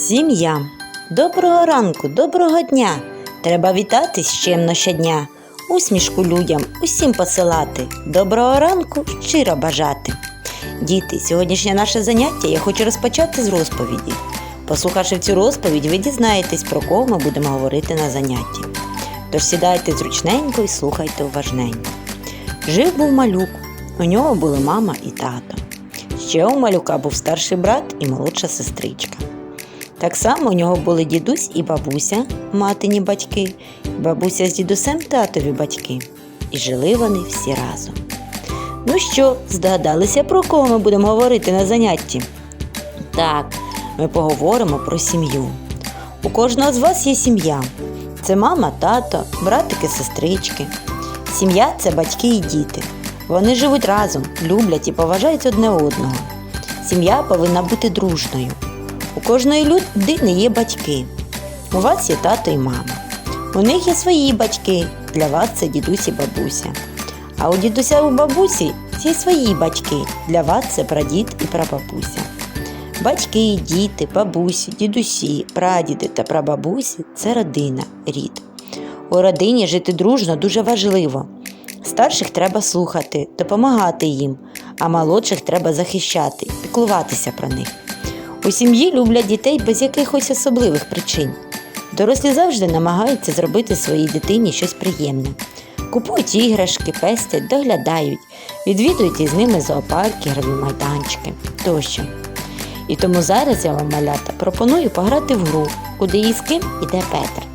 Сім'я. Доброго ранку, доброго дня. Треба вітатись чемно щодня. Усмішку людям усім посилати. Доброго ранку щиро бажати. Діти, сьогоднішнє наше заняття я хочу розпочати з розповіді. Послухавши цю розповідь, ви дізнаєтесь, про кого ми будемо говорити на занятті. Тож сідайте зручненько і слухайте уважненько. Жив був малюк, у нього були мама і тато. Ще у малюка був старший брат і молодша сестричка. Так само у нього були дідусь і бабуся, матині батьки, бабуся з дідусем татові батьки. І жили вони всі разом. Ну що, здогадалися, про кого ми будемо говорити на занятті? Так, ми поговоримо про сім'ю. У кожного з вас є сім'я. Це мама, тато, братики, сестрички. Сім'я це батьки і діти. Вони живуть разом, люблять і поважають одне одного. Сім'я повинна бути дружною. У кожної людини є батьки. У вас є тато і мама. У них є свої батьки. Для вас це дідусь і бабуся. А у дідуся у бабусі є свої батьки. Для вас це прадід і прабабуся. Батьки, діти, бабусі, дідусі, прадіди та прабабусі це родина, рід. У родині жити дружно дуже важливо. Старших треба слухати, допомагати їм, а молодших треба захищати, піклуватися про них. У сім'ї люблять дітей без якихось особливих причин. Дорослі завжди намагаються зробити своїй дитині щось приємне. Купують іграшки, пестять, доглядають, відвідують із ними зоопарки, грові майданчики тощо. І тому зараз я вам, малята, пропоную пограти в гру, куди і з ким іде Петр.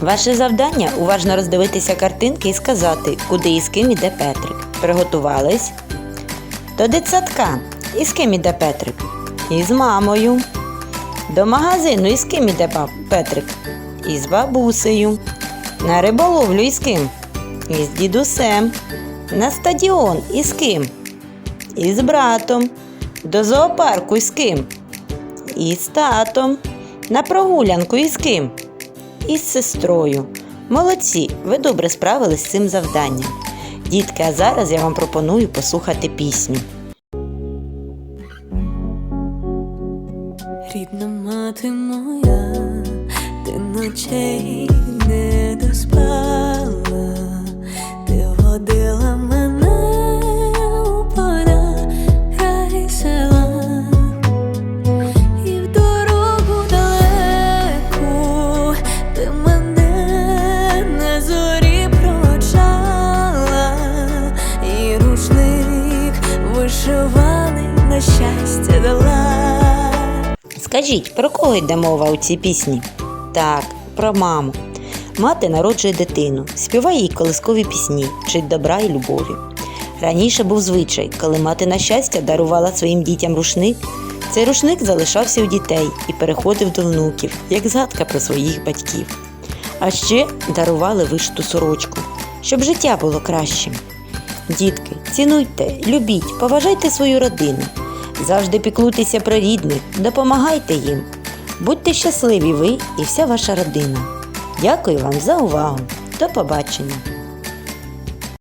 Ваше завдання уважно роздивитися картинки і сказати, куди і з ким іде Петрик. Приготувались? До дитсадка. І з ким іде Петрик? Із мамою. До магазину із ким іде Петрик? Із бабусею. На риболовлю із ким? Із дідусем. На стадіон із ким? Із братом. До зоопарку із ким? Із татом. На прогулянку із ким? Із сестрою. Молодці, ви добре справились з цим завданням. Дітки, а зараз я вам пропоную послухати пісню. Мати моя, ти ночей не доспала, ти водила мене у поля край села, і в дорогу далеку ти мене на зорі проводжала, і рушник вишиваний на щастя дала. Скажіть, про кого йде мова у цій пісні? Так, про маму. Мати народжує дитину, співає їй колискові пісні, вчить добра і любові. Раніше був звичай, коли мати на щастя дарувала своїм дітям рушник. Цей рушник залишався у дітей і переходив до внуків, як згадка про своїх батьків. А ще дарували вишиту сорочку, щоб життя було кращим. Дітки, цінуйте, любіть, поважайте свою родину. Завжди піклуйтеся про рідних, допомагайте їм. Будьте щасливі ви і вся ваша родина. Дякую вам за увагу. До побачення!